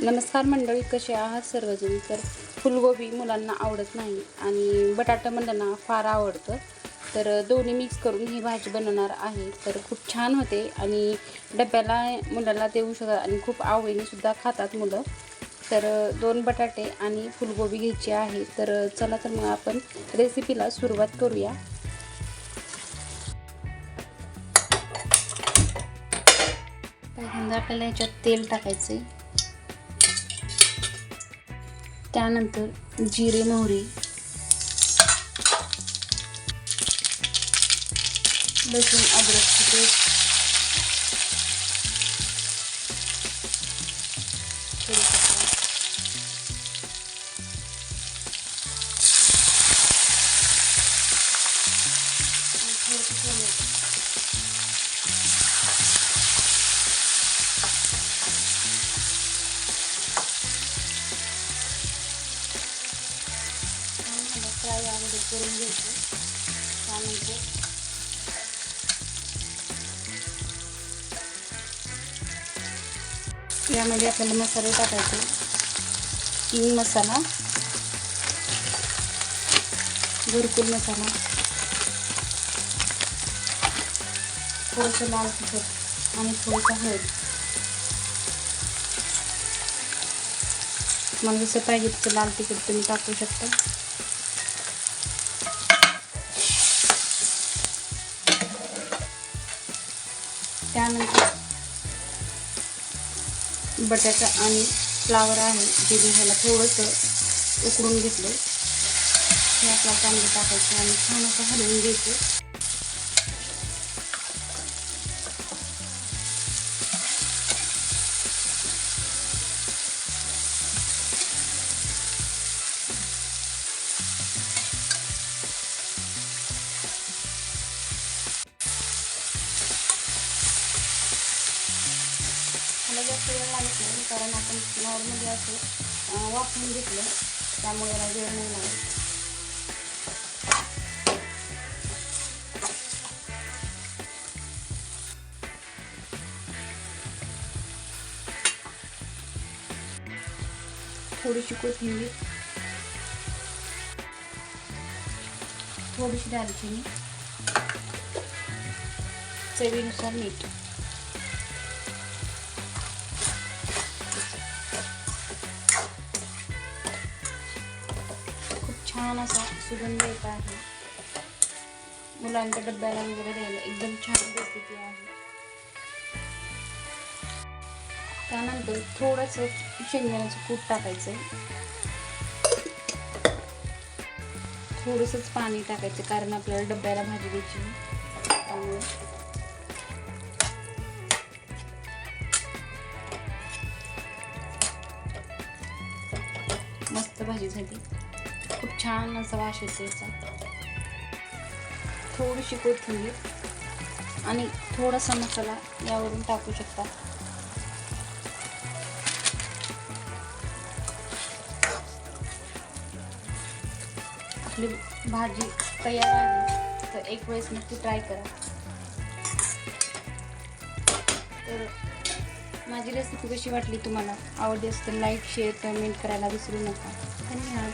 नमस्कार मंडळी कसे आहात सर्वजण? तर फुलगोबी मुलांना आवडत नाही आणि बटाटा मुलांना फार आवडतं. तर दोन्ही मिक्स करून ही भाजी बनवणार आहे. तर खूप छान होते आणि डब्याला मुलाला देऊ शकतात आणि खूप आवडीने सुद्धा खातात मुलं. तर दोन बटाटे आणि फुलगोबी घ्यायची आहे. तर चला तर मग आपण रेसिपीला सुरुवात करूया. पहिल्यांदा आपल्याला ह्याच्यात तेल टाकायचं आहे त्यानंतर जिरे मोहरी लसूण अद्रकची पेस्ट कढीपत्ता थोडंसं टोमॅटो. छान मला फ्राय यामध्ये करून घ्यायचं. त्यानंतर यामध्ये आपल्याला मसाले टाकायचे. किंग मसाला. घरकुल मसाला. थोडंसं लाल तिखट आणि थोडंसं हळद. म्हणजे तुम्हाला जसं पाहिजे तसं लाल तिखट तुम्ही टाकू शकता. त्यानंतर बटाटा आणि फ्लावर आहे जे मी ह्याला थोडंसं उकडून घेतलं हे आपल्याला चांगलं टाकायचं आणि छान असं हलवून घ्यायचं. मला जास्त वेळ लागत नाही कारण आपण नॉर्मली असं वापरून घेतलं. त्यामुळे याला वेळ नाही लागत. थोडीशी कोथिंबीर. थोडीशी दालचिनी. चवीनुसार मीठ. छान असा सुगंध येत आहे. मुलांच्या डब्याला वगैरे द्यायला एकदम छान रेसिपी आहे. त्यानंतर थोडंसं शेंगदाण्याचं कूट टाकायचं थोडंसंच पाणी टाकायचं कारण आपल्याला डब्याला भाजी द्यायची त्यामुळे. मस्त भाजी झाली खूप छान असा वास येतो याचा. थोडीशी कोथिंबीर आणि थोडासा मसाला यावरून टाकू शकता. आपली भाजी तयार आहे तर एक वेळेस नक्की ट्राय करा. तर माझी रेसिपी कशी वाटली तुम्हाला? आवडली असते लाईक शेअर कमेंट करायला विसरू नका. धन्यवाद.